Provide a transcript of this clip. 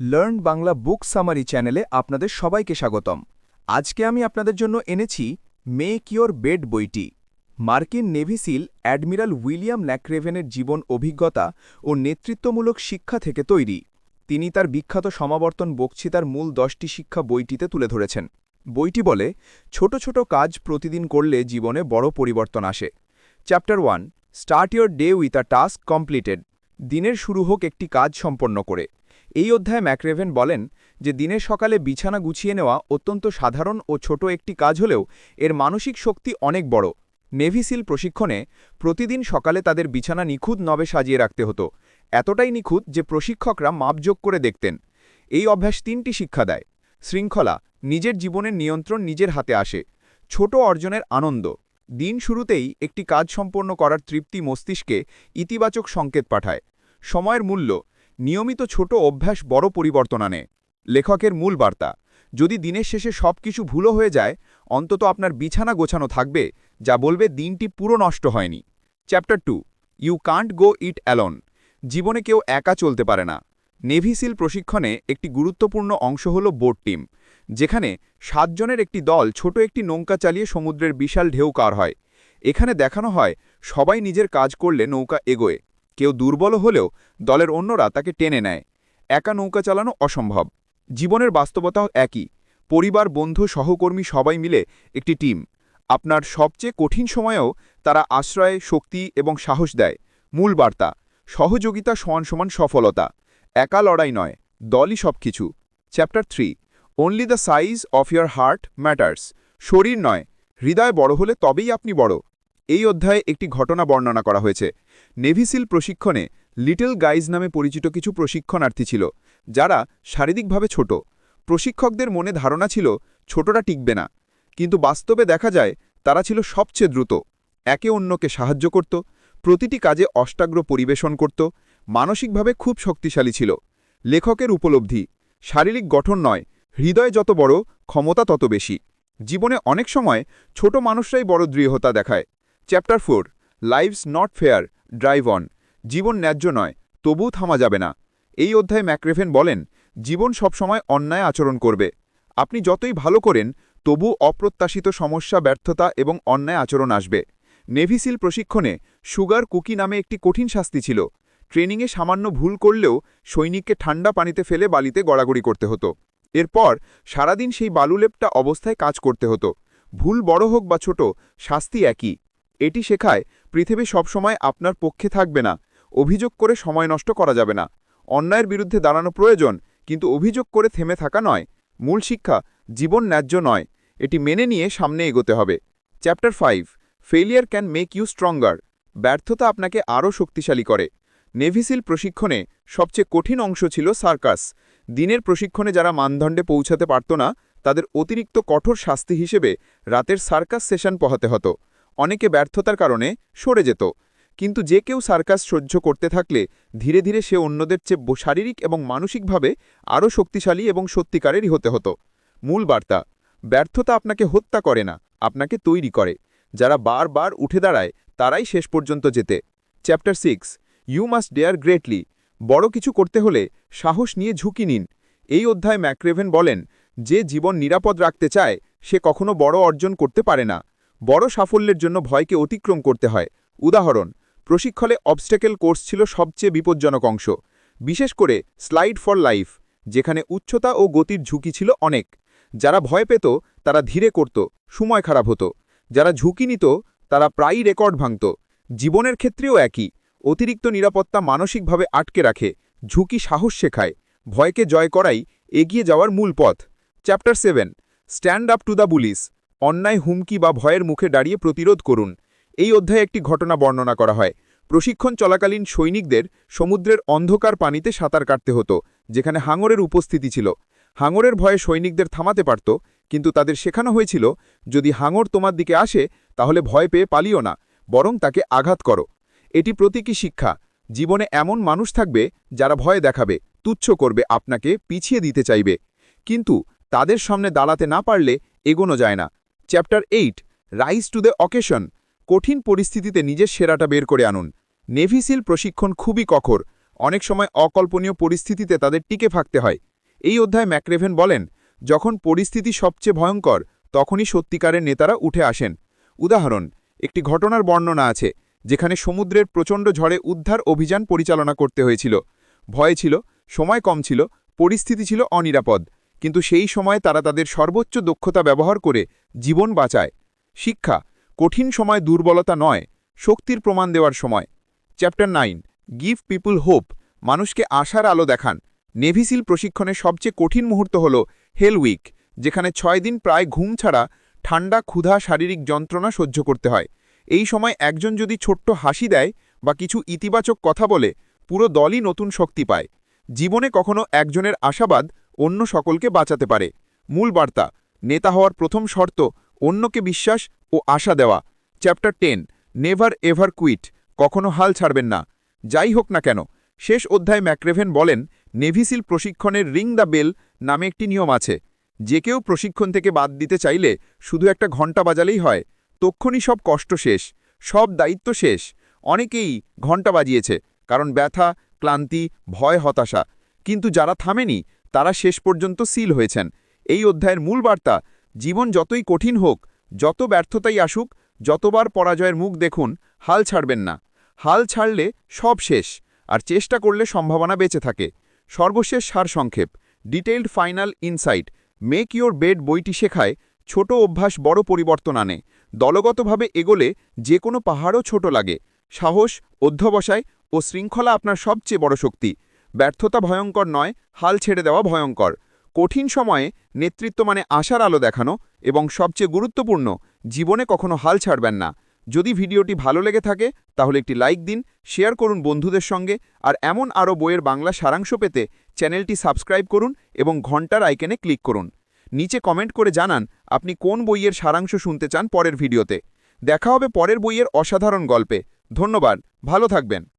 Learn Bangla বুক summary চ্যানেলে আপনাদের সবাইকে স্বাগতম। আজকে আমি আপনাদের জন্য এনেছি মেক ইয়োর বেড বইটি। মার্কিন নেভিসিল অ্যাডমিরাল উইলিয়াম ল্যাক্রেভেনের জীবন অভিজ্ঞতা ও নেতৃত্বমূলক শিক্ষা থেকে তৈরি। তিনি তার বিখ্যাত সমাবর্তন বক্তৃতার মূল দশটি শিক্ষা বইটিতে তুলে ধরেছেন। বইটি বলে, ছোট ছোট কাজ প্রতিদিন করলে জীবনে বড় পরিবর্তন আসে। Chapter one start your day with a task completed দিনের শুরু হোক একটি কাজ সম্পন্ন করে। এই অধ্যায়ে ম্যাকরেভেন বলেন যে দিনের সকালে বিছানা গুছিয়ে নেওয়া অত্যন্ত সাধারণ ও ছোট একটি কাজ হলেও এর মানসিক শক্তি অনেক বড়। নেভিসিল প্রশিক্ষণে প্রতিদিন সকালে তাদের বিছানা নিখুঁত নবে সাজিয়ে রাখতে হতো। এতটাই নিখুঁত যে প্রশিক্ষকরা মাপযোগ করে দেখতেন। এই অভ্যাস তিনটি শিক্ষা দেয়। শৃঙ্খলা, নিজের জীবনের নিয়ন্ত্রণ নিজের হাতে আসে। ছোট অর্জনের আনন্দ। দিন শুরুতেই একটি কাজ সম্পন্ন করার তৃপ্তি মস্তিষ্কে ইতিবাচক সংকেত পাঠায়। সময়ের মূল্য নিয়মিত ছোট অভ্যাস বড় পরিবর্তন আনে। লেখকের মূল বার্তা, যদি দিনের শেষে সব কিছু ভুলো হয়ে যায়, অন্তত আপনার বিছানা গোছানো থাকবে, যা বলবে দিনটি পুরো নষ্ট হয়নি। Chapter two, you can't go it alone. জীবনে কেউ একা চলতে পারে না। নেভিসিল প্রশিক্ষণে একটি গুরুত্বপূর্ণ অংশ হল বোট টিম, যেখানে সাতজনের একটি দল ছোট একটি নৌকা চালিয়ে সমুদ্রের বিশাল ঢেউ কার হয়। এখানে দেখানো হয়, সবাই নিজের কাজ করলে নৌকা এগোয়। কেউ দুর্বল হলেও দলের অন্যরা তাকে টেনে নেয়। একা নৌকা চালানো অসম্ভব। জীবনের বাস্তবতা একই। পরিবার, বন্ধু, সহকর্মী সবাই মিলে একটি টিম। আপনার সবচেয়ে কঠিন সময়েও তারা আশ্রয়, শক্তি এবং সাহস দেয়। মূল বার্তা, সহযোগিতা সমান সমান সফলতা। একা লড়াই নয়, দলই সব কিছু chapter three only the size of your heart matters শরীর নয়, হৃদয় বড় হলে তবেই আপনি বড়। এই অধ্যায়ে একটি ঘটনা বর্ণনা করা হয়েছে। নেভিসিল প্রশিক্ষণে লিটল গাইজ নামে পরিচিত কিছু প্রশিক্ষণার্থী ছিল, যারা শারীরিকভাবে ছোট। প্রশিক্ষকদের মনে ধারণা ছিল, ছোটরা টিকবে না। কিন্তু বাস্তবে দেখা যায়, তারা ছিল সবচেয়ে দ্রুত। একে অন্যকে সাহায্য করত, প্রতিটি কাজে অষ্টাগ্র পরিবেশন করত, মানসিকভাবে খুব শক্তিশালী ছিল। লেখকের উপলব্ধি, শারীরিক গঠন নয়, হৃদয় যত বড়, ক্ষমতা তত বেশি। জীবনে অনেক সময় ছোট মানুষরাই বড় দৃঢ়তা দেখায়। Chapter four life's not fair drive on জীবন ন্যায্য নয়, তবুও থামা যাবে না। এই অধ্যায়ে ম্যাক্রেভেন বলেন, জীবন সবসময় অন্যায় আচরণ করবে। আপনি যতই ভালো করেন, তবু অপ্রত্যাশিত সমস্যা, ব্যর্থতা এবং অন্যায় আচরণ আসবে। নেভিসিল প্রশিক্ষণে সুগার কুকি নামে একটি কঠিন শাস্তি ছিল। ট্রেনিংয়ে সামান্য ভুল করলেও সৈনিককে ঠান্ডা পানিতে ফেলে বালিতে গড়াগড়ি করতে হতো। এরপর সারাদিন সেই বালুলেপটা অবস্থায় কাজ করতে হতো। ভুল বড় হোক বা ছোট, শাস্তি একই। এটি শেখায় পৃথিবী সবসময় আপনার পক্ষে থাকবে না, অভিযোগ করে সময় নষ্ট করা যাবে না। অন্যায়ের বিরুদ্ধে দাঁড়ানো প্রয়োজন, কিন্তু অভিযোগ করে থেমে থাকা নয়। মূল শিক্ষা, জীবন ন্যায্য নয়। এটি মেনে নিয়ে সামনে এগোতে হবে। Chapter five failure can make you stronger ব্যর্থতা আপনাকে আরও শক্তিশালী করে। নেভিসিল প্রশিক্ষণে সবচেয়ে কঠিন অংশ ছিল সার্কাস। দিনের প্রশিক্ষণে যারা মানদণ্ডে পৌঁছাতে পারত না, তাদের অতিরিক্ত কঠোর শাস্তি হিসেবে রাতের সার্কাস সেশন পহাতে হতো। অনেকে ব্যর্থতার কারণে সরে যেত। কিন্তু যে কেউ সার্কাস সহ্য করতে থাকলে ধীরে ধীরে সে অন্যদের চেয়ে শারীরিক এবং মানসিকভাবে আরও শক্তিশালী এবং সত্যিকারেরই হতে হতো। মূল বার্তা, ব্যর্থতা আপনাকে হত্যা করে না, আপনাকে তৈরি করে। যারা বারবার উঠে দাঁড়ায়, তারাই শেষ পর্যন্ত যেতে chapter six, you must dare greatly. বড় কিছু করতে হলে সাহস নিয়ে ঝুঁকি নিন। এই অধ্যায় ম্যাক্রেভেন বলেন, যে জীবন নিরাপদ রাখতে চায়, সে কখনো বড় অর্জন করতে পারে না। বড় সাফল্যের জন্য ভয়কে অতিক্রম করতে হয়। উদাহরণ, প্রশিক্ষণে অবস্টেকেল কোর্স ছিল সবচেয়ে বিপজ্জনক অংশ। বিশেষ করে স্লাইড ফর লাইফ যেখানে উচ্চতা ও গতির ঝুঁকি ছিল অনেক। যারা ভয় পেত, তারা ধীরে করত, সময় খারাপ হতো। যারা ঝুঁকি নিত, তারা প্রায়ই রেকর্ড ভাঙত। জীবনের ক্ষেত্রেও একই। অতিরিক্ত নিরাপত্তা মানসিকভাবে আটকে রাখে, ঝুঁকি সাহস শেখায়, ভয়কে জয় করাই এগিয়ে যাওয়ার মূল পথ। Chapter seven stand up to the bullies অন্যায়, হুমকি বা ভয়ের মুখে দাঁড়িয়ে প্রতিরোধ করুন। এই অধ্যায়ে একটি ঘটনা বর্ণনা করা হয়। প্রশিক্ষণ চলাকালীন সৈনিকদের সমুদ্রের অন্ধকার পানিতে সাঁতার কাটতে হতো, যেখানে হাঙরের উপস্থিতি ছিল। হাঙরের ভয়ে সৈনিকদের থামাতে পারত, কিন্তু তাদের শেখানো হয়েছিল, যদি হাঙর তোমার দিকে আসে, তাহলে ভয় পেয়ে পালিও না, বরং তাকে আঘাত করো। এটি প্রতীকী শিক্ষা। জীবনে এমন মানুষ থাকবে, যারা ভয় দেখাবে, তুচ্ছ করবে, আপনাকে পিছিয়ে দিতে চাইবে। কিন্তু তাদের সামনে দাঁড়াতে না পারলে এগোনো যায় না। Chapter eight rise to the occasion কঠিন পরিস্থিতিতে নিজের সেরাটা বের করে আনুন। নেভিসিল প্রশিক্ষণ খুবই কঠোর। অনেক সময় অকল্পনীয় পরিস্থিতিতে তাদের টিকে থাকতে হয়। এই অধ্যায় ম্যাক্রেভেন বলেন, যখন পরিস্থিতি সবচেয়ে ভয়ঙ্কর, তখনই সত্যিকারের নেতারা উঠে আসেন। উদাহরণ, একটি ঘটনার বর্ণনা আছে, যেখানে সমুদ্রের প্রচণ্ড ঝড়ে উদ্ধার অভিযান পরিচালনা করতে হয়েছিল। ভয় ছিল, সময় কম ছিল, পরিস্থিতি ছিল অনিরাপদ। কিন্তু সেই সময় তারা তাদের সর্বোচ্চ দক্ষতা ব্যবহার করে জীবন বাঁচায়। শিক্ষা, কঠিন সময় দুর্বলতা নয়, শক্তির প্রমাণ দেওয়ার সময়। Chapter nine give people hope মানুষকে আশার আলো দেখান। নেভিসিল প্রশিক্ষণের সবচেয়ে কঠিন মুহূর্ত হল হেল উইক যেখানে ছয় দিন প্রায় ঘুম ছাড়া ঠান্ডা, ক্ষুধা, শারীরিক যন্ত্রণা সহ্য করতে হয়। এই সময় একজন যদি ছোট্ট হাসি দেয় বা কিছু ইতিবাচক কথা বলে, পুরো দলই নতুন শক্তি পায়। জীবনে কখনো একজনের আশাবাদ অন্য সকলকে বাঁচাতে পারে। মূল বার্তা, নেতা হওয়ার প্রথম শর্ত, অন্যকে বিশ্বাস ও আশা দেওয়া। Chapter ten never ever quit কখনো হাল ছাড়বেন না। যাই হোক না কেন, শেষ অধ্যায় ম্যাক্রেভেন বলেন, নেভিসিল প্রশিক্ষণের রিং দ্য বেল নামে একটি নিয়ম আছে। যে কেউ প্রশিক্ষণ থেকে বাদ দিতে চাইলে শুধু একটা ঘণ্টা বাজালেই হয়। তক্ষণই সব কষ্ট শেষ, সব দায়িত্ব শেষ। অনেকেই ঘণ্টা বাজিয়েছে, কারণ ব্যথা, ক্লান্তি, ভয়, হতাশা। কিন্তু যারা থামেনি তারা শেষ পর্যন্ত সিল হয়েছেন। এই অধ্যায়ের মূল বার্তা, জীবন যতই কঠিন হোক, যত ব্যর্থতাই আসুক, যতবার পরাজয়ের মুখ দেখুন, হাল ছাড়বেন না। হাল ছাড়লে সব শেষ, আর চেষ্টা করলে সম্ভাবনা বেঁচে থাকে। সর্বশেষ সারসংক্ষেপ detailed final insight, make your bed বইটি শেখায়, ছোট অভ্যাস বড় পরিবর্তন আনে। দলগতভাবে এগোলে যে কোনো পাহাড়ও ছোট লাগে। সাহস, অধ্যবসায় ও শৃঙ্খলা আপনার সবচেয়ে বড় শক্তি। ব্যর্থতা ভয়ঙ্কর নয়, হাল ছেড়ে দেওয়া ভয়ঙ্কর। কঠিন সময়ে নেতৃত্ব মানে আশার আলো দেখানো এবং সবচেয়ে গুরুত্বপূর্ণ, জীবনে কখনো হাল ছাড়বেন না। যদি ভিডিওটি ভালো লেগে থাকে, তাহলে একটি লাইক দিন, শেয়ার করুন বন্ধুদের সঙ্গে, আর এমন আরও বইয়ের বাংলা সারাংশ পেতে চ্যানেলটি সাবস্ক্রাইব করুন এবং ঘণ্টার আইকনে ক্লিক করুন। নিচে কমেন্ট করে জানান, আপনি কোন বইয়ের সারাংশ শুনতে চান পরের ভিডিওতে। দেখা হবে পরের বইয়ের অসাধারণ গল্পে। ধন্যবাদ, ভালো থাকবেন।